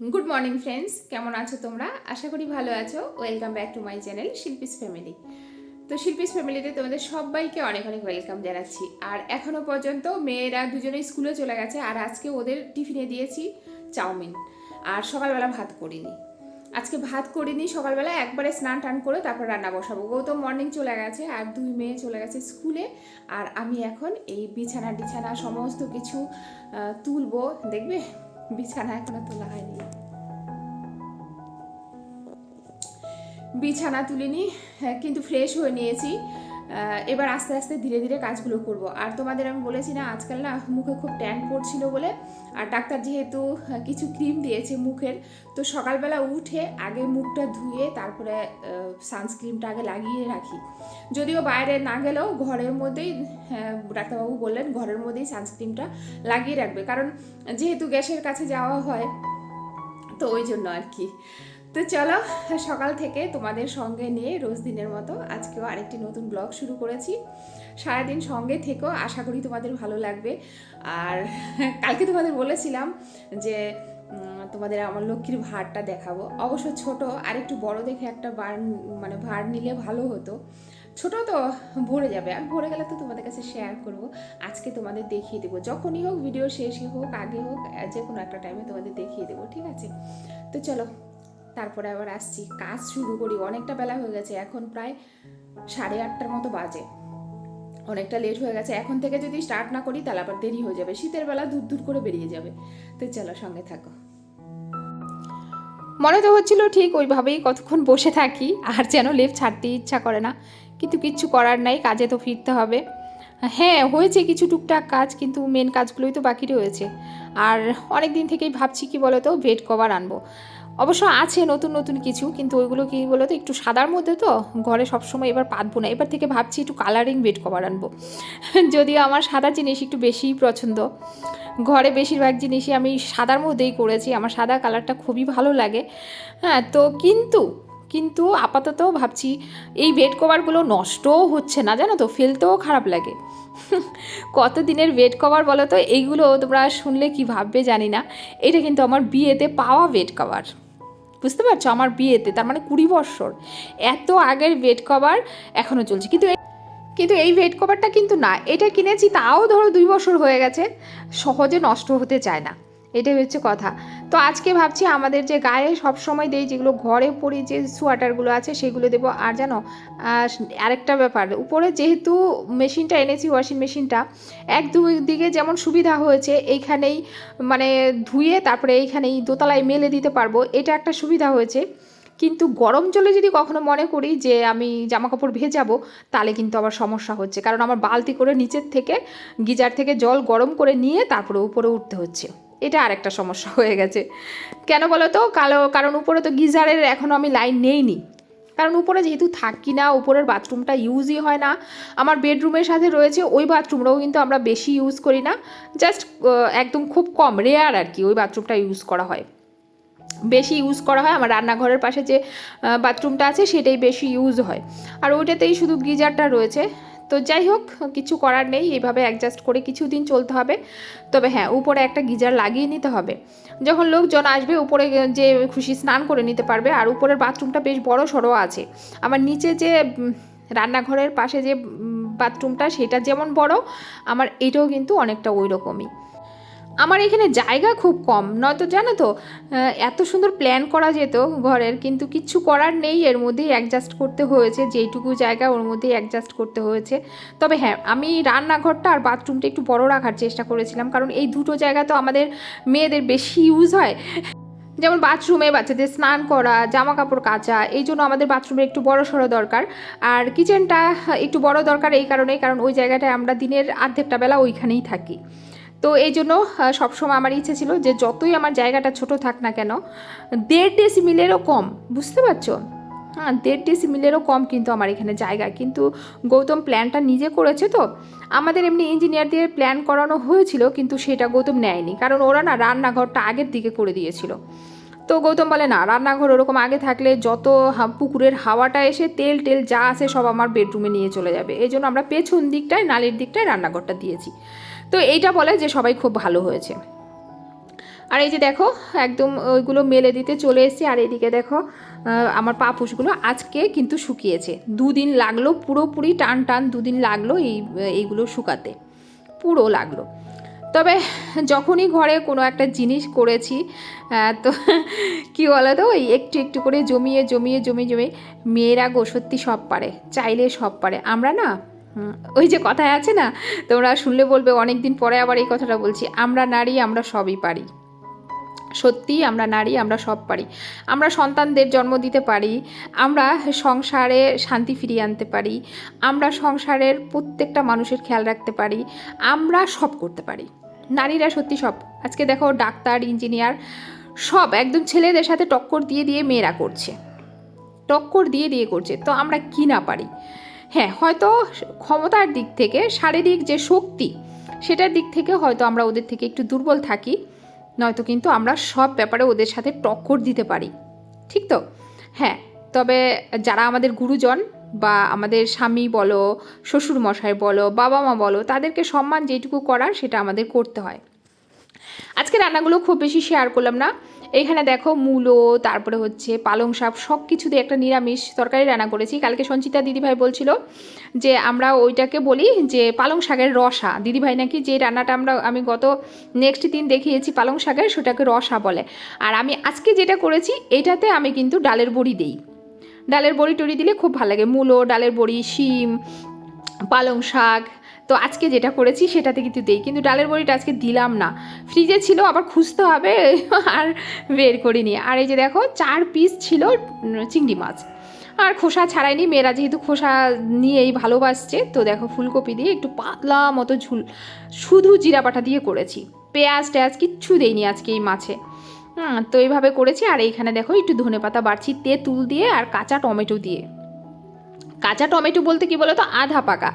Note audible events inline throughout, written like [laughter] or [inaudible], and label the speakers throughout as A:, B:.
A: Good morning friends কেমন আছো তোমরা? আশা করি ভালো আছো। Welcome back to my channel Shilpi's family তো শিল্পিস ফ্যামিলিতে তোমাদের সবাইকে অনেক অনেক ওয়েলকাম জানাচ্ছি। আর এখনও পর্যন্ত মেয়েরা দুজনেই স্কুলে চলে গেছে, আর আজকে ওদের টিফিনে দিয়েছি চাউমিন। আর সকালবেলা ভাত করিনি। আজকে ভাত করিনি, সকালবেলা একবারে স্নান টান করে তারপর রান্না বসাবো। গৌতম মর্নিং চলে গেছে, আর দুই মেয়ে চলে গেছে স্কুলে। আর আমি এখন এই বিছানা টিছানা সমস্ত কিছু তুলবো, দেখবে? বিছানা এখনও তোলা হয়নি। বিছানা তুলিনি হ্যাঁ, কিন্তু ফ্রেশ হয়ে নিয়েছি। এবার আস্তে আস্তে ধীরে ধীরে কাজগুলো করব। আর তোমাদের আমি বলেছি না আজকাল না মুখে খুব ট্যান পড়ছিল বলে আর ডাক্তার যেহেতু কিছু ক্রিম দিয়েছে মুখের তো সকালবেলা উঠে আগে মুখটা ধুয়ে তারপরে সানস্ক্রিনটা আগে লাগিয়ে রাখি। যদিও বাইরে না গেলেও ঘরের মধ্যেই হ্যাঁ, ডাক্তারবাবু বললেন ঘরের মধ্যেই সানস্ক্রিনটা লাগিয়ে রাখবে। কারণ যেহেতু গ্যাসের কাছে যাওয়া হয় তো ওই জন্য আর কি। তো চলো, সকাল থেকে তোমাদের সঙ্গে নিয়ে রোজ দিনের মতো আজকেও আরেকটি নতুন ব্লগ শুরু করেছি। সারাদিন সঙ্গে থেকেও আশা করি তোমাদের ভালো লাগবে। আর কালকে তোমাদের বলেছিলাম যে তোমাদের আমার লক্ষ্মীর ভাড়টা দেখাবো। অবশ্য ছোট আর একটু বড় দেখে একটা বার মানে ভার নিলে ভালো হতো। ছোট তো ভরে যাবে, আর ভরে গেলে তো তোমাদের কাছে শেয়ার করব। আজকে তোমাদের দেখিয়ে দেবো। যখনই হোক ভিডিও শেষই হোক, আগে হোক, যে কোনো একটা টাইমে তোমাদের দেখিয়ে দেবো, ঠিক আছে? তো চলো তারপরে আবার আসছি। কাজ শুরু করি। অনেকটা বেলা হয়ে গেছে। এখন প্রায় সাড়ে আটটার মতো বাজে। অনেকটা লেট হয়ে গেছে। এখন থেকে যদি স্টার্ট না করি, তাহলে আবার দেরি হয়ে যাবে। শীতের বেলা দূর দূর করে বেরিয়ে যাবে। তো চলো সঙ্গে থাকো। মনে তো হচ্ছিল ঠিক ওইভাবেই কতক্ষণ বসে থাকি, আর যেন লেপ ছাড়তে ইচ্ছা করে না। কিন্তু কিচ্ছু করার নাই, কাজে তো ফিরতে হবে। হ্যাঁ হয়েছে কিছু টুকটাক কাজ, কিন্তু মেন কাজগুলোই তো বাকি রয়েছে। আর অনেক দিন থেকেই ভাবছি, কি বলো তো বেড কভার আনব। অবশ্য আছে নতুন নতুন কিছু, কিন্তু ওইগুলো কি বলো তো একটু সাদার মধ্যে তো ঘরে সবসময় এবার পাতবো না। এবার থেকে ভাবছি একটু কালারিং বেড কভার আনব। [laughs] যদিও আমার সাদা জিনিস একটু বেশিই পছন্দ। ঘরে বেশিরভাগ জিনিসই আমি সাদার মধ্যেই করেছি, আমার সাদা কালারটা খুবই ভালো লাগে। হ্যাঁ তো কিন্তু কিন্তু আপাতত ভাবছি এই বেড কভারগুলো নষ্টও হচ্ছে না, জানো তো, ফেলতেও খারাপ লাগে। [laughs] কত দিনের বেড কভার বলো তো এইগুলো তোমরা শুনলে কি ভাববে জানি না। এটা কিন্তু আমার বিয়েতে পাওয়া বেড কভার বুঝতে পারছ? আমার বিয়েতে, তার মানে কুড়ি বছর এত আগের বেড কভার এখনও চলছে। কিন্তু কিন্তু এই বেড কভারটা কিন্তু না। এটা কিনেছি, তাও ধরো দুই বছর হয়ে গেছে। সহজে নষ্ট হতে চায় না। এটাই হচ্ছে কথা। তো আজকে ভাবছি আমাদের যে গায়ে সব সময় দেই যেগুলো ঘরে পরি যে সোয়াটারগুলো আছে সেগুলো দেবো। আর জানো আরেকটা ব্যাপার, উপরে যেহেতু মেশিনটা এনেছি ওয়াশিং মেশিনটা এক দুই দিকে যেমন সুবিধা হয়েছে, এইখানেই মানে ধুয়ে তারপরে এইখানেই দোতলায় মেলে দিতে পারব, এটা একটা সুবিধা হয়েছে। কিন্তু গরম জলে যদি কখনো মনে করি যে আমি জামা কাপড় ভেজাবো, তাহলে কিন্তু আবার সমস্যা হচ্ছে। কারণ আমার বালতি করে নিচের থেকে, গিজার থেকে জল গরম করে নিয়ে তারপরে উপরে উঠতে হচ্ছে। এটা আরেকটা সমস্যা হয়ে গেছে। কেন বলো তো কালো, কারণ উপরে তো গিজারের এখনও আমি লাইন নেইনি। কারণ উপরে যেহেতু থাকি না, উপরের বাথরুমটা ইউজই হয় না। আমার বেডরুমের সাথে রয়েছে ওই বাথরুমটাও কিন্তু আমরা বেশি ইউজ করি না। জাস্ট একদম খুব কম রেয়ার আর কি, ওই বাথরুমটা ইউজ করা হয়। বেশি ইউজ করা হয়। আমার রান্নাঘরের পাশে যে বাথরুমটা আছে, সেটাই বেশি ইউজ হয়। আর ওইটাতেই শুধু গিজারটা রয়েছে। তো যাই হোক, কিছু করার নেই। এইভাবে অ্যাডজাস্ট করে কিছুদিন চলতে হবে। তবে হ্যাঁ উপরে একটা গিজার লাগিয়ে নিতে হবে। যখন লোকজন আসবে, উপরে যে খুশি স্নান করে নিতে পারবে, আর উপরের বাথরুমটা বেশ বড় সড়ো আছে। আমার নিচে যে রান্নাঘরের পাশে যে বাথরুমটা, সেটা যেমন বড়, আমার এটাও কিন্তু অনেকটা ওই রকমই। আমার এখানে জায়গা খুব কম। নয়তো জানো তো এত সুন্দর প্ল্যান করা যেত ঘরের, কিন্তু কিচ্ছু করার নেই। এর মধ্যেই অ্যাডজাস্ট করতে হয়েছে, যেইটুকু জায়গা ওর মধ্যেই অ্যাডজাস্ট করতে হয়েছে। তবে হ্যাঁ আমি রান্নাঘরটা আর বাথরুমটা একটু বড় রাখার চেষ্টা করেছিলাম, কারণ এই দুটো জায়গা তো আমাদের মেয়েদের বেশি ইউজ হয়। যেমন বাথরুমে বাচ্চাদের স্নান করা জামা কাপড় কাচা, এই জন্য আমাদের বাথরুমে একটু বড় সড়ো দরকার। আর কিচেনটা একটু বড় দরকার এই কারণেই, কারণ ওই জায়গাটায় আমরা দিনের আর্ধেকটা বেলা ওইখানেই থাকি। তো এই জন্য সবসময় আমার ইচ্ছে ছিল যে যতই আমার জায়গাটা ছোট থাক না কেন, দেড় ডেসিমিলেরও কম, বুঝতে পারছ? হ্যাঁ দেড় ডেসিমিলেরও কম কিন্তু আমার এখানে জায়গা। কিন্তু গৌতম প্ল্যানটা নিজে করেছে তো। আমাদের এমনি ইঞ্জিনিয়ার দিয়ে প্ল্যান করানো হয়েছিল, কিন্তু সেটা গৌতম নেয়নি। কারণ ওরা না রান্নাঘরটা আগের দিকে করে দিয়েছিল। তো গৌতম বলে, না, রান্নাঘর ওরকম আগে থাকলে যত পুকুরের হাওয়াটা এসে তেল, টেল যা আছে সব আমার বেডরুমে নিয়ে চলে যাবে। এই জন্য আমরা পেছন দিকটায়, নালির দিকটায় রান্নাঘরটা দিয়েছি। তো এইটা বলে যে সবাই খুব ভালো হয়েছে। আর এই যে দেখো, একদম ওইগুলো মেলে দিতে চলে এসেছি। আর এইদিকে দেখো আমার পাপুসগুলো আজকে কিন্তু শুকিয়েছে। দুদিন লাগল, পুরোপুরি টান টান দুদিন লাগল এই, এইগুলো শুকাতে। পুরো লাগল। তবে যখনই ঘরে কোনো একটা জিনিস করেছি তো কি বলো তো ওই একটু একটু করে জমিয়ে জমিয়ে জমিয়ে জমিয়ে, মেয়েরা গো সত্যি সব পারে, চাইলে সব পারে। আমরা না ওই যে কথায় আছে না, তোমরা শুনলে বলবে অনেক দিন পরে আবার এই কথাটা বলছি, আমরা নারী, আমরা সবই পারি। সত্যি, আমরা নারী, আমরা সব পারি। আমরা সন্তানদের জন্ম দিতে পারি, আমরা সংসারে শান্তি ফিরিয়ে আনতে পারি, আমরা সংসারের প্রত্যেকটা মানুষের খেয়াল রাখতে পারি, আমরা সব করতে পারি। নারীরা সত্যি সব। আজকে দেখো, ডাক্তার, ইঞ্জিনিয়ার, সব একদম ছেলেদের সাথে টক্কর দিয়ে দিয়ে মেয়েরা করছে। টক্কর দিয়ে দিয়ে করছে। তো আমরা কি না পারি? হ্যাঁ হয়তো ক্ষমতার দিক থেকে, শারীরিক যে শক্তি, সেটার দিক থেকে হয়তো আমরা ওদের থেকে একটু দুর্বল থাকি, নয়তো কিন্তু আমরা সব ব্যাপারে ওদের সাথে টক্কর দিতে পারি। ঠিক তো? হ্যাঁ তবে যারা আমাদের গুরুজন বা আমাদের স্বামী বলো শ্বশুর মশাই বলো বাবা মা বলো, তাদেরকে সম্মান যেটুকু করার সেটা আমাদের করতে হয়। আজকে রান্নাগুলো খুব বেশি শেয়ার করলাম না। এখানে দেখো মূলো, তারপরে হচ্ছে পালং শাক সব কিছু দিয়ে একটা নিরামিষ তরকারি রান্না করেছি। কালকে সঞ্চিতা দিদিভাই বলছিল যে, আমরা ওইটাকে বলি যে, পালং শাকের রসা। দিদিভাই নাকি যে রান্নাটা আমরা, আমি গত নেক্সট দিন দেখিয়েছি পালং শাকের, সেটাকে রসা বলে। আর আমি আজকে যেটা করেছি, এটাতে আমি কিন্তু ডালের বড়ি দেই। ডালের বড়ি টড়ি দিলে খুব ভালো লাগে। মূলো, ডালের বড়ি, শিম, পালং শাক তো আজকে যেটা করেছি সেটাতে কিন্তু দেই। কিন্তু ডালের বড়িটা আজকে দিলাম না। ফ্রিজে ছিল, আবার খুঁজতে হবে, [laughs] আর বের করিনি। আর এই যে দেখো, চার পিস ছিল চিংড়ি মাছ। আর খোসা ছাড়াইনি, মেয়েরা যেহেতু খোসা নিয়েই ভালোবাসছে, তো দেখো ফুলকপি দিয়ে একটু পাতলা মতো ঝুল, শুধু জিরা বাটা দিয়ে করেছি। পেঁয়াজ টেয়াজ কিচ্ছু দেইনি আজকে এই মাছে। তো এইভাবে করেছি, আর এইখানে দেখো একটু ধনে পাতা বাড়ছি, তেঁতুল দিয়ে আর কাঁচা টমেটো দিয়ে। কাঁচা টমেটো বলতে কি বলো তো আধা পাকা।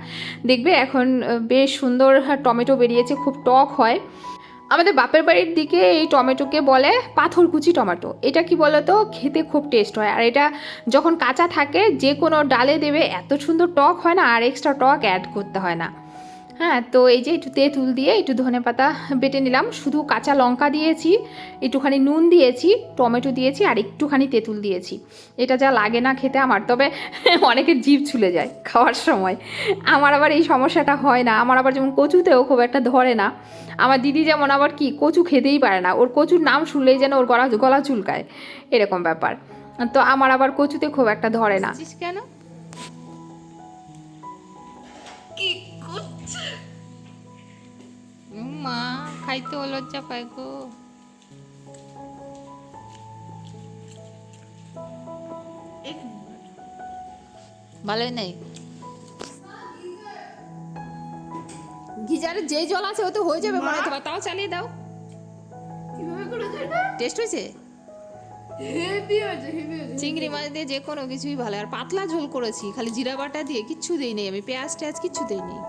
A: দেখবে এখন বেশ সুন্দর টমেটো বেরিয়েছে, খুব টক হয়। আমাদের বাপের বাড়ির দিকে এই টমেটোকে বলে পাথরকুচি টমেটো। এটা কি বলো তো খেতে খুব টেস্ট হয়। আর এটা যখন কাঁচা থাকে, যে কোনো ডালে দেবে, এত সুন্দর টক হয় না, আর এক্সট্রা টক অ্যাড করতে হয় না। হ্যাঁ তো এই যে একটু তেঁতুল দিয়ে একটু ধনে পাতা বেটে নিলাম। শুধু কাঁচা লঙ্কা দিয়েছি, একটুখানি নুন দিয়েছি, টমেটো দিয়েছি আর একটুখানি তেঁতুল দিয়েছি। এটা যা লাগে না খেতে আমার, তবে অনেকের জিভ ছুলে যায় খাওয়ার সময়। আমার আবার এই সমস্যাটা হয় না। আমার আবার যেমন কচুতেও খুব একটা ধরে না। আমার দিদি যেমন আবার কি, কচু খেতেই পারে না। ওর কচুর নাম শুনলেই যেন ওর গলা গলা চুলকায়। এরকম ব্যাপার। তো আমার আবার কচুতে খুব একটা ধরে না। কেন? মা খাইতে লজ্জা পায় গো। ভালোই নেই। গিজারে যে জল আছে ওতে হয়ে যাবে মনে হয় তোমার তাও চালিয়ে দাও। টেস্ট হয়েছে? চিংড়ি মাছ দিয়ে যে কোনো কিছুই ভালো। আর পাতলা ঝোল করেছি খালি জিরা বাটা দিয়ে কিচ্ছু দেই নেই আমি। পেঁয়াজ টেয়াজ কিচ্ছু দেই নেই।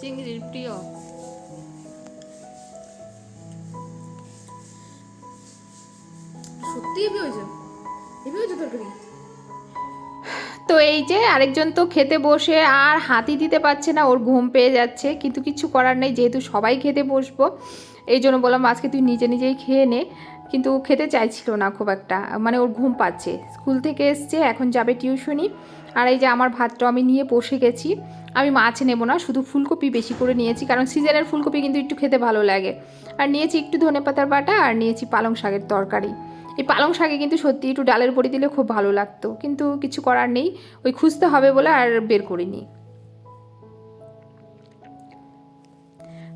A: চিংড়ির প্রিয়। তো এই যে আরেকজন তো খেতে বসে আর হাতি দিতে পারছে না, ওর ঘুম পেয়ে যাচ্ছে, কিন্তু কিছু করার নেই, যেহেতু সবাই খেতে বসবো, এই জন্য বললাম আজকে তুই নিজে নিজেই খেয়ে নে, কিন্তু খেতে চাইছিল না খুব একটা মানে ওর ঘুম পাচ্ছে। স্কুল থেকে এসছে, এখন যাবে টিউশনি, আর এই যে আমার ভাতটা আমি নিয়ে বসে গেছি, আমি মাছ নেব না, শুধু ফুলকপি বেশি করে নিয়েছি, কারণ সিজনের ফুলকপি কিন্তু একটু খেতে ভালো লাগে। আর নিয়েছি একটু ধনে পাতার বাটা, আর নিয়েছি পালং শাকের তরকারি। এই পালং শাকে কিন্তু সত্যি একটু ডালের বড়ি দিলে খুব ভালো লাগতো। কিন্তু কিছু করার নেই, ওই খুঁজতে হবে বলে আর বের করিনি।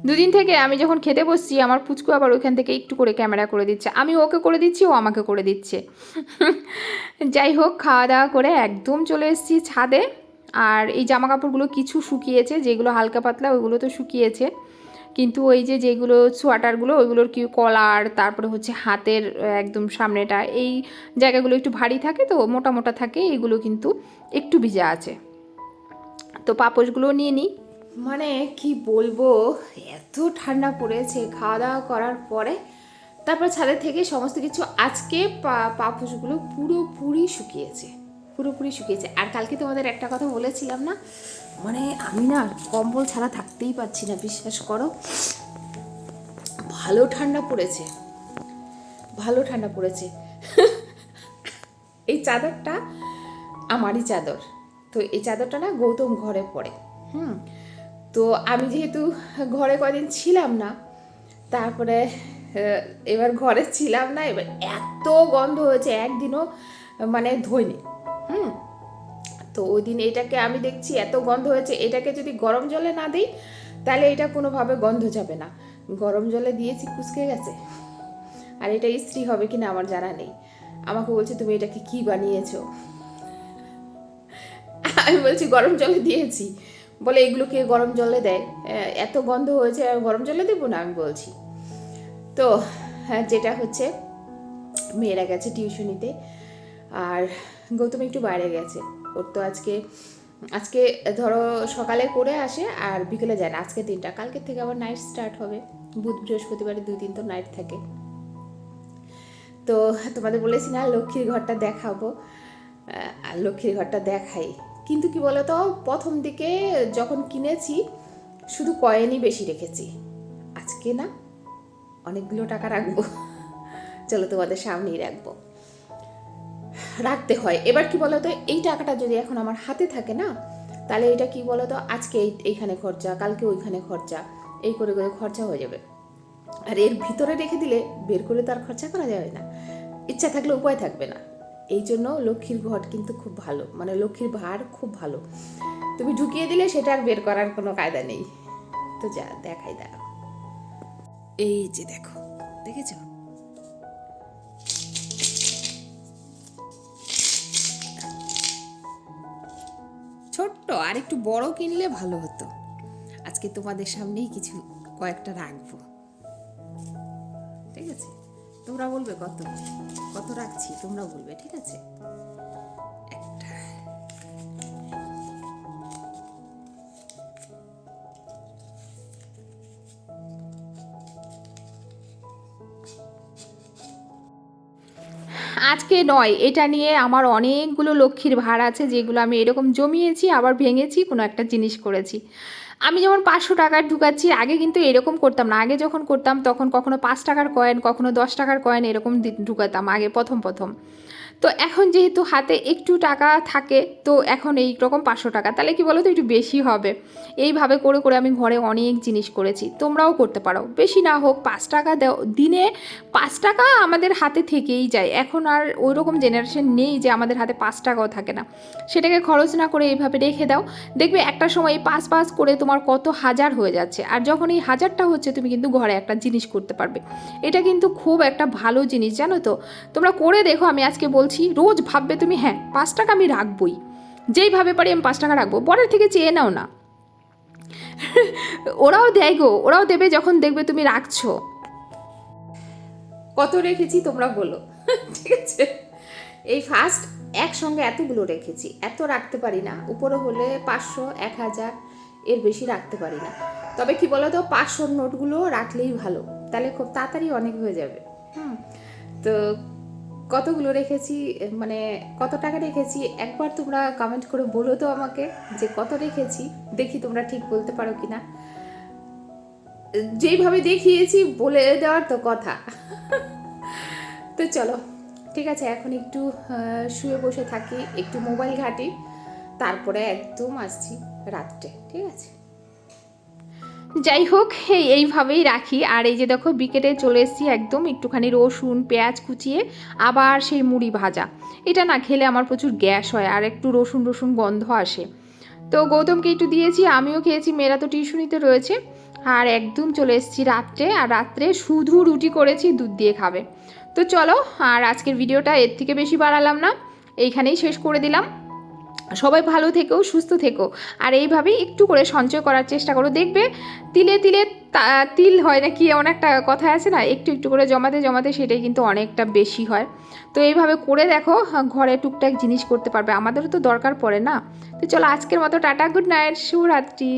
A: দুদিন থেকে আমি যখন খেতে বসছি, আমার পুচকু আবার ওইখান থেকে একটু করে ক্যামেরা করে দিচ্ছে। আমি ওকে করে দিচ্ছি, ও আমাকে করে দিচ্ছে। যাই হোক, খাওয়া দাওয়া করে একদম চলে এসেছি ছাদে। আর এই জামা কাপড়গুলো কিছু শুকিয়েছে, যেগুলো হালকা পাতলা, ওইগুলো তো শুকিয়েছে। কিন্তু ওই যে যেগুলো সোয়াটারগুলো, ওইগুলোর কি কলার, তারপরে হচ্ছে হাতের একদম সামনেটা, এই জায়গাগুলো একটু ভারী থাকে তো, মোটা মোটা থাকে, এগুলো কিন্তু একটু ভিজা আছে। তো পাপোশগুলো নিয়ে নিই। মানে কি বলব, এত ঠান্ডা পড়েছে খাওয়া দাওয়া করার পরে, তারপর ছাদের থেকে সমস্ত কিছু আজকে পাপোশগুলো পুরোপুরি শুকিয়েছে। পুরোপুরি শুকিয়েছে। আর কালকে তোমাদের একটা কথা বলেছিলাম না? মানে আমি না কম্বল ছাড়া থাকতেই পারছি না, বিশ্বাস করো। ভালো ঠান্ডা পড়েছে। ভালো ঠান্ডা পড়েছে। এই চাদরটা আমারই চাদর। তো এই চাদরটা না গৌতম ঘরে পড়ে, হুম? তো আমি যেহেতু ঘরে কদিন ছিলাম না, তারপরে এবার ঘরে ছিলাম না, এবার এত গন্ধ হয়েছে, একদিনও মানে ধইনি। হুম। তো ওই দিন এটাকে আমি দেখছি এত গন্ধ হয়েছে এটাকে যদি গরম জলে না দিই তাহলে এটা কোনোভাবে গন্ধ যাবে না। গরম জলে দিয়েছি কুচকে গেছে। আর এটা ইস্ত্রি হবে কিনা আমার জানা নেই। আমাকে বলছে তুমি এটাকে কি বানিয়েছো? আমি বলছি গরম জলে দিয়েছি। বলে এগুলো কে গরম জলে দেয়? এত গন্ধ হয়েছে আর গরম জলে দেবো না? আমি বলছি। তো হ্যাঁ, যেটা হচ্ছে মেয়েরা গেছে টিউশনিতে। আর গৌতম একটু বাইরে গেছে। ওর তো আজকে আজকে ধরো সকালে করে আসে আর বিকেলে যায় না। আজকে দিনটা কালকের থেকে আবার নাইট স্টার্ট হবে। বুধ, বৃহস্পতিবারে দুই দিন তো নাইট থাকে। তো তোমাদের বলেছি না, লক্ষ্মীর ঘরটা দেখাবো। আর লক্ষ্মীর ঘরটা দেখাই। কিন্তু কি বলতো, প্রথম দিকে যখন কিনেছি, শুধু কয়েনই বেশি রেখেছি। আজকে না, অনেকগুলো টাকা রাখব। চলো তোমাদের সামনেই রাখব। রাখতে হয়। এবার কি বলতো, এই টাকাটা যদি এখন আমার হাতে থাকে না, তাহলে এটা কি বলতো, আজকে এই, এইখানে খরচা, কালকে ওইখানে খরচা, এই করে করে খরচা হয়ে যাবে। আর এর ভিতরে রেখে দিলে বের করে তো আর খরচা করা যাবে না। ইচ্ছা থাকলে উপায় থাকবে না। এই জন্য লক্ষ্মীর ঘট কিন্তু খুব ভালো মানে লক্ষ্মীর ভার খুব ভালো। তুমি ঢুকিয়ে দিলে সেটা আর বের করার কোনো কায়দা নেই। তো যা, দেখাই দাঁড়াও। এই যে দেখো, দেখেছ? আর একটু বড় কিনলে ভালো হতো। আজকে তোমাদের সামনেই কিছু কয়েকটা রাখব। ঠিক আছে? তোমরা বলবে কত? কত রাখছি? তোমরা বলবে, ঠিক আছে? আজকে নয়, এটা নিয়ে আমার অনেকগুলো লক্ষ্মীর ভার আছে যেগুলো আমি এরকম জমিয়েছি, আবার ভেঙেছি, কোনো একটা জিনিস করেছি। আমি যেমন পাঁচশো টাকার ঢুকাচ্ছি, আগে কিন্তু এরকম করতাম না। আগে যখন করতাম, তখন কখনো পাঁচ টাকার কয়েন কখনো দশ টাকার কয়েন এরকম ঢুকাতাম, আগে প্রথম প্রথম। তো এখন যেহেতু হাতে একটু টাকা থাকে, তো এখন এই রকম পাঁচশো টাকা, তাহলে কি বলো তো একটু বেশি হবে। এইভাবে করে করে আমি ঘরে অনেক জিনিস করেছি, তোমরাও করতে পারো। বেশি না হোক, পাঁচ টাকা দাও, দিনে পাঁচ টাকা আমাদের হাতে থেকেই যায়। এখন আর ওই রকম জেনারেশন নেই যে আমাদের হাতে পাঁচ টাকাও থাকে না। সেটাকে খরচ না করে এইভাবে রেখে দাও। দেখবে একটা সময় এই পাঁচ পাঁচ করে তোমার কত হাজার হয়ে যাচ্ছে। আর যখন এই হাজারটা হচ্ছে, তুমি কিন্তু ঘরে একটা জিনিস করতে পারবে। এটা কিন্তু খুব একটা ভালো জিনিস, জানো তো? তোমরা করে দেখো, আমি আজকে বলছি, রোজ ভাববে তুমি হ্যাঁ পাঁচ টাকা আমি রাখবই। যেইভাবে পারি আমি পাঁচ টাকা রাখব। পরের থেকে চেয়ে নাও না। [laughs] ওরাও দেয় গো, ওরাও দেবে যখন দেখবে তুমি রাখছো। কত রেখেছি তোমরা বলো। [laughs] ঠিক আছে। এই ফার্স্ট একসঙ্গে এতগুলো রেখেছি। এত রাখতে পারি না। উপরে হলে পাঁচশো, এক হাজার, এর বেশি রাখতে পারি না। তবে কি বলো তো পাঁচশোর নোটগুলো রাখলেই ভালো। তাহলে খুব তাড়াতাড়ি অনেক হয়ে যাবে। হুম। তো কতগুলো রেখেছি মানে কত টাকা রেখেছি, একবার তোমরা কমেন্ট করে বলো তো আমাকে যে কত রেখেছি, দেখি তোমরা ঠিক বলতে পারো কি না যেইভাবে দেখিয়েছি, বলে দেওয়ার তো কথা। তো চলো, ঠিক আছে, এখন একটু শুয়ে বসে থাকি, একটু মোবাইল ঘাঁটি, তারপরে একদম আসছি রাত্রে, ঠিক আছে? যাই হোক এই এইভাবেই রাখি। আর এই যে দেখো বিকেটে চলে এসেছি একদম একটুখানি রসুন, পেঁয়াজ কুচিয়ে, আবার সেই মুড়ি ভাজা। এটা না খেলে আমার প্রচুর গ্যাস হয় আর একটু রসুন রসুন গন্ধ আসে। তো গৌতমকে একটু দিয়েছি, আমিও খেয়েছি, মেয়েরা তো টিউশনিতে রয়েছে। আর একদম চলে এসেছি রাত্রে, আর রাত্রে শুধু রুটি করেছি, দুধ দিয়ে খাবে। তো চলো, আর আজকের ভিডিওটা এর থেকে বেশি বাড়ালাম না। এইখানেই শেষ করে দিলাম। সবাই ভালো থেকো, সুস্থ থেকো। আর এইভাবেই একটু করে সঞ্চয় করার চেষ্টা করো। দেখবে তিলে তিলে তিল হয় না কি এমন একটা কথা আছে না, একটু একটু করে জমাতে জমাতে সেটাই কিন্তু অনেকটা বেশি হয়। তো এইভাবে করে দেখো, ঘরে টুকটাক জিনিস করতে পারবে। আমাদেরও তো দরকার পড়ে না। তো চলো আজকের মতো টাটা, গুড নাইট, শুভরাত্রি।